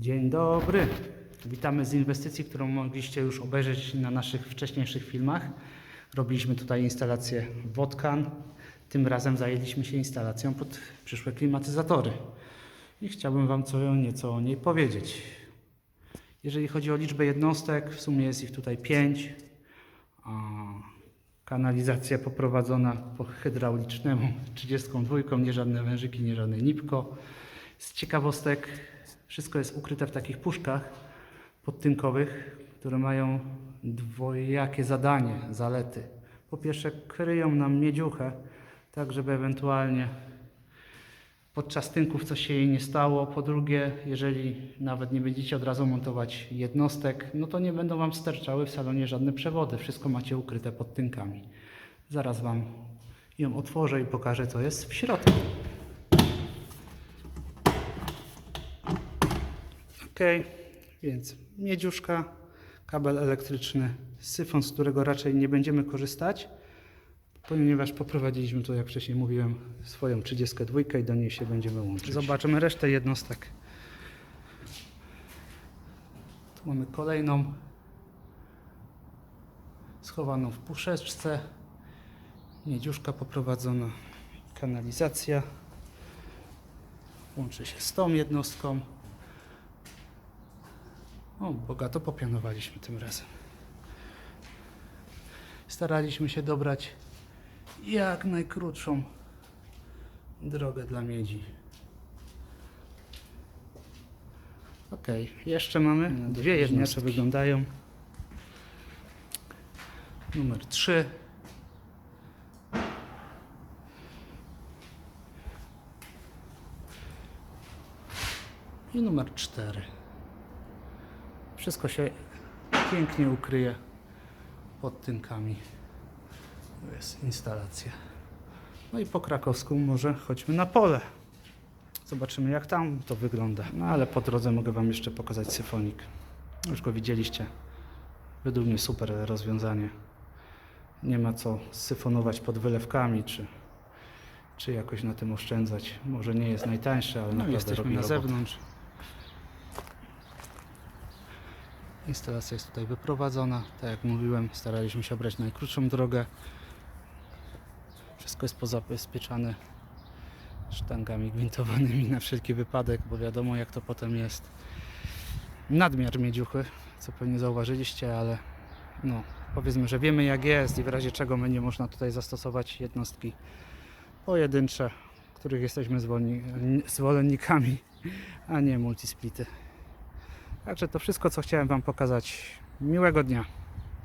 Dzień dobry. Witamy z inwestycji, którą mogliście już obejrzeć na naszych wcześniejszych filmach. Robiliśmy tutaj instalację Wodkan. Tym razem zajęliśmy się instalacją pod przyszłe klimatyzatory. I chciałbym Wam co nieco o niej powiedzieć. Jeżeli chodzi o liczbę jednostek, w sumie jest ich tutaj 5. Kanalizacja poprowadzona po hydraulicznemu 32, nie żadne wężyki, nie żadne nipko. Z ciekawostek, wszystko jest ukryte w takich puszkach podtynkowych, które mają dwojakie zadanie, zalety. Po pierwsze, kryją nam miedziuchę, tak żeby ewentualnie podczas tynków coś się jej nie stało. Po drugie, jeżeli nawet nie będziecie od razu montować jednostek, no to nie będą Wam sterczały w salonie żadne przewody. Wszystko macie ukryte pod tynkami. Zaraz Wam ją otworzę i pokażę, co jest w środku. Ok, więc miedziuszka, kabel elektryczny, syfon, z którego raczej nie będziemy korzystać, ponieważ poprowadziliśmy tu, jak wcześniej mówiłem, swoją 32 i do niej się będziemy łączyć. Zobaczymy resztę jednostek. Tu mamy kolejną schowaną w puszeczce, miedziuszka poprowadzona, kanalizacja łączy się z tą jednostką. O, bogato popianowaliśmy tym razem. Staraliśmy się dobrać jak najkrótszą drogę dla miedzi. Ok, jeszcze mamy dwie jednostki wyglądają. Numer 3. I numer 4. Wszystko się pięknie ukryje pod tynkami. Tu jest instalacja. No i po krakowsku może chodźmy na pole. Zobaczymy jak tam to wygląda. No ale po drodze mogę Wam jeszcze pokazać syfonik. Już go widzieliście. Według mnie super rozwiązanie. Nie ma co syfonować pod wylewkami, czy, czy jakoś na tym oszczędzać. Może nie jest najtańsze, ale No naprawdę jesteśmy robi na robotę. zewnątrz. Instalacja jest tutaj wyprowadzona. Tak jak mówiłem, staraliśmy się obrać najkrótszą drogę. Wszystko jest pozabezpieczane sztangami gwintowanymi na wszelki wypadek, bo wiadomo jak to potem jest. Nadmiar miedziuchy, co pewnie zauważyliście, ale no, powiedzmy, że wiemy jak jest i w razie czego będzie można tutaj zastosować jednostki pojedyncze, których jesteśmy zwolennikami, a nie multisplity. Także to wszystko, co chciałem Wam pokazać. Miłego dnia.